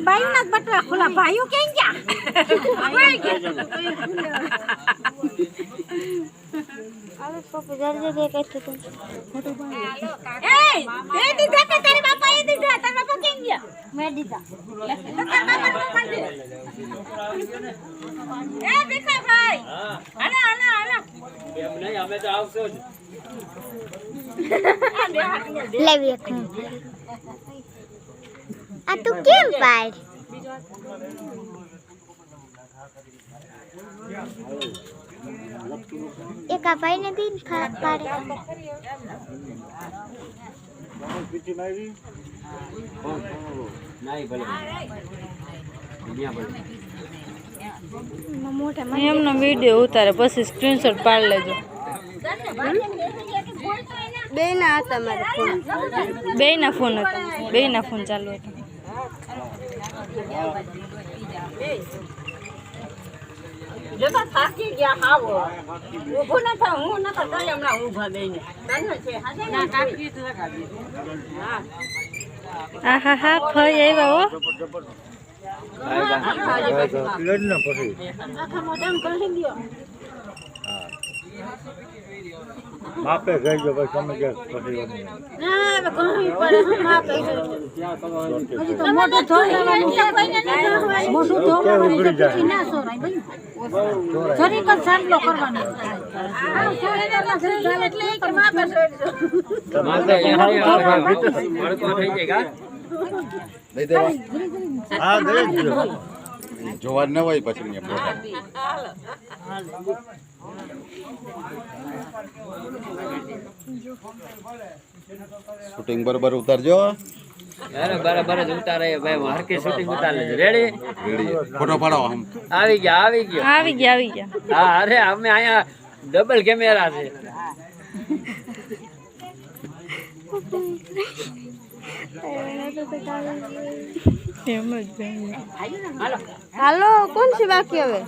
ભાઈ ના બટવા ખુલા ભાઈઓ કેમ ગયા મેં દીધા. એ ભીખા ભાઈ. આના આના આના તો કેમ પાડ એક આ ભાઈ ને બી પાડે નહીં ભલે અહીંયા ભલે મોટા એમનો વીડિયો ઉતારે પછી સ્ક્રીનશોટ પાડી લેજો. બે ના હતા મારા ફોન. બે ના ફોન હતા બે ના ફોન ચાલુ હતા. જતા થાકી ગયા હાવો. ઊભો ન થા હું ન થા તોય હમણાં ઊભા દઈને તને છે હાજે ના કાકી હા આ હા. હા ફઈ આવ્યા હો. લડ ના પછી. આખા મોઢામાં કરી કહી દ્યો માપે ગઈ ગયો ભાઈ તમે કે પછી ના હવે કહી પડે હું માપે હજી તો મોઢું ધોવાનું છે કોઈને ન ધોવાનું મોઢું ધોવાનું છે પછી ના સોરાય ભાઈ જરી કદ સાંડલો કરવાનો આ સોરેલા થઈ એટલે કે માપે સોરજો માથે ભડકો થઈ જાય કા હા ગઈ જ ગયો જોવા ન હોય પછી શૂટિંગ બરોબર ઉતારજો. અરે બરાબર જ ઉતારે. ભાઈ હરકી શૂટિંગ ઉતાર લેજો રેડી રેડી ફોટો પાડો આમ. આવી ગયા આવી ગયા. આવી ગયા આવી ગયા. હા અરે અમે અહીંયા ડબલ કેમેરા છે. એમ જ હાલો કોણ છે બાકી હવે?